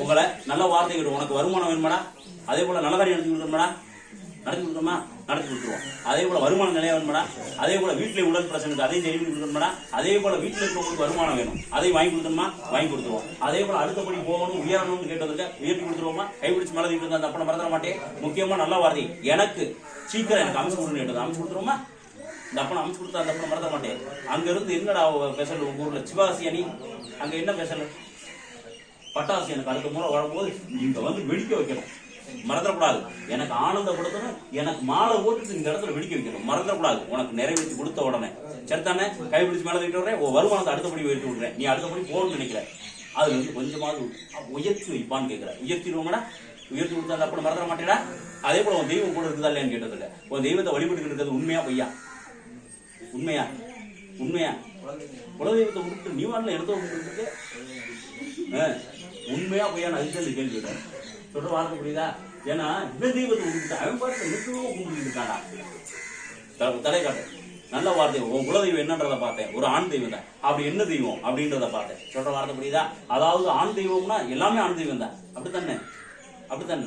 உங்களை நல்ல வார்த்தைகள் உனக்கு வருமானம் வேணுமாடா? அதே போல நல்ல காரியம் நடத்தி கொடுக்கணுமாடா? நடத்தி கொடுக்கணுமா? நடத்தி கொடுத்துருவோம். அதே போல வருமானம் நிலையா வேணுமாடா? அதே போல வீட்டில் உடல் பிரச்சனைக்கு அதையும் தெரிவி கொடுக்கணுமாடா? அதே போல வீட்டில் இருக்கவங்களுக்கு வருமானம் வேணும். அதையும் வாங்கி கொடுக்கணுமா? வாங்கி கொடுத்துருவோம். அதே போல அடுத்தபடி போகணும் உயரணும்னு கேட்டதுக்கு உயர்த்தி கொடுத்துருவோமா? கைப்பிடிச்சு மேலே இருந்தா அந்த அப்பனை மறந்துட மாட்டேன். முக்கியமா நல்ல வார்த்தை. எனக்கு சீக்கிரம் எனக்கு அமைச்சு கொடுன்னு கேட்டது. அமைச்சு கொடுத்துருவோமா? இந்த அப்பனை அமைச்சு கொடுத்தா அந்த அப்பனை மறந்துட மாட்டேன். அங்க இருந்து என்னடா ஸ்பெஷல் உங்க ஊர்ல சிவாசி அணி. அங்க என்ன ஸ்பெஷல் பட்டாசு எனக்கு அடுத்த முறை வரும்போது இங்க வந்து வெடிக்க வைக்கணும். மறந்துடக்கூடாது. எனக்கு ஆனந்தப்படுத்தணும். எனக்கு மாலை போட்டுட்டு இந்த இடத்துல வெடிக்க வைக்கணும். மறந்துடக்கூடாது. உனக்கு நிறைவேற்றி கொடுத்த உடனே. சரிதானே கைப்பிடிச்சு மேலே விட்டு விடுறேன் உன் வருமானத்தை அடுத்தபடி விட்டு விடுறேன். நீ அடுத்தபடி போகணும்னு நினைக்கிற. அதுல இருந்து கொஞ்சமாவது உயர்த்தி வைப்பான்னு கேட்கிற உயர்த்திடுவோம்னா உயர்த்தி கொடுத்தா அப்படி மறந்துட மாட்டேடா? அதே போல உன் தெய்வம் கூட இருக்குதா இல்லையான்னு கேட்டதில்ல உன் தெய்வத்தை வழிபட்டு இருக்கிறது உண்மையா பொய்யா? உண்மையா? உண்மையா? குலதெய்வத்தை விட்டு நீ வாட்டில் எடுத்து உண்மையா பொய்யான நான் அதுக்கு கேள்வி சொல்ற வார்த்தை புரியுதா? ஏன்னா இந்த தெய்வத்தை விட்டுட்டு அவன் பாட்டு நிறுத்தவும் கும்பிட்டு இருக்கானா தலை காட்டு. நல்ல வார்த்தை. உன் குலதெய்வம் என்னன்றத பார்த்தேன். ஒரு ஆண் தெய்வம் தான் அப்படி என்ன தெய்வம் அப்படின்றத பார்த்தேன். சொல்ற வார்த்தை புரியுதா? அதாவது ஆண் தெய்வம்னா எல்லாமே ஆண் தெய்வம் தான் அப்படித்தானே? அப்படித்தானே?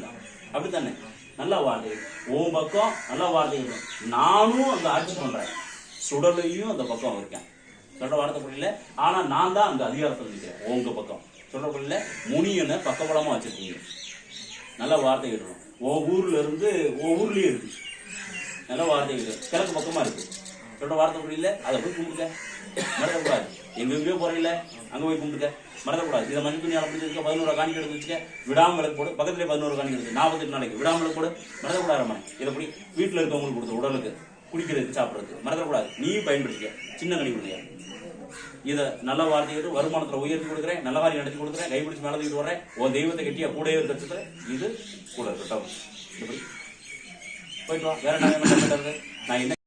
அப்படித்தானே? நல்ல வார்த்தை. உன் பக்கம் நல்ல வார்த்தை நானும் அந்த ஆட்சி பண்றேன். சுடலையும் அந்த பக்கம் இருக்கேன். சொல்ற வார்த்தை புரியல? ஆனா நான் தான் அந்த அதிகாரத்தில் நிற்கிறேன் உங்க பக்கம். சொல்ற முனியனை பக்கபலமா வச்சிருக்கீங்க. நல்ல வார்த்தை இருக்கணும் உன் ஊர்ல இருந்து உன் ஊர்லயே இருக்கு. நல்ல வார்த்தை கேட்டு கிழக்கு பக்கமா இருக்கு. சொல்ற வார்த்தை புரியல? அதை போய் கும்பிடுங்க. மறக்கக்கூடாது. எங்க எங்கேயோ போறீங்கள அங்க போய் கும்பிடுங்க. மறக்கக்கூடாது. இதை மஞ்சள் துணி அப்படி பதினோரு காணிக்கை எடுத்து வச்சுக்க. விடாம விளக்கு போடு. பக்கத்துல பதினோரு காணிக்கை எடுத்து. நாற்பத்தெட்டு நாளைக்கு. விடாம விளக்கு போடு. மறக்கக்கூடாது அம்மா இதை அப்படி வீட்டுல இருக்கவங்களுக்கு கொடுத்த உடலுக்கு குடிக்கிறதுக்கு சாப்பிடுறதுக்கு. மறக்கக்கூடாது. நீ பயன்படுத்திக்க. சின்ன கணி கொடுங்க. இதை நல்ல வார்த்தைகள் வருமானத்தில் உயர்த்தி கொடுக்குறேன் நல்ல வாரி நடத்தி கொடுக்குறேன் கைப்பிடிச்சு மேலே தூக்கிட்டு வர்றேன். உன் தெய்வத்தை கட்டியா கூடவே இருக்கிறது இது கூட இருக்கட்டும். போயிட்டு வா. வேற என்ன வேணும்? நான் என்ன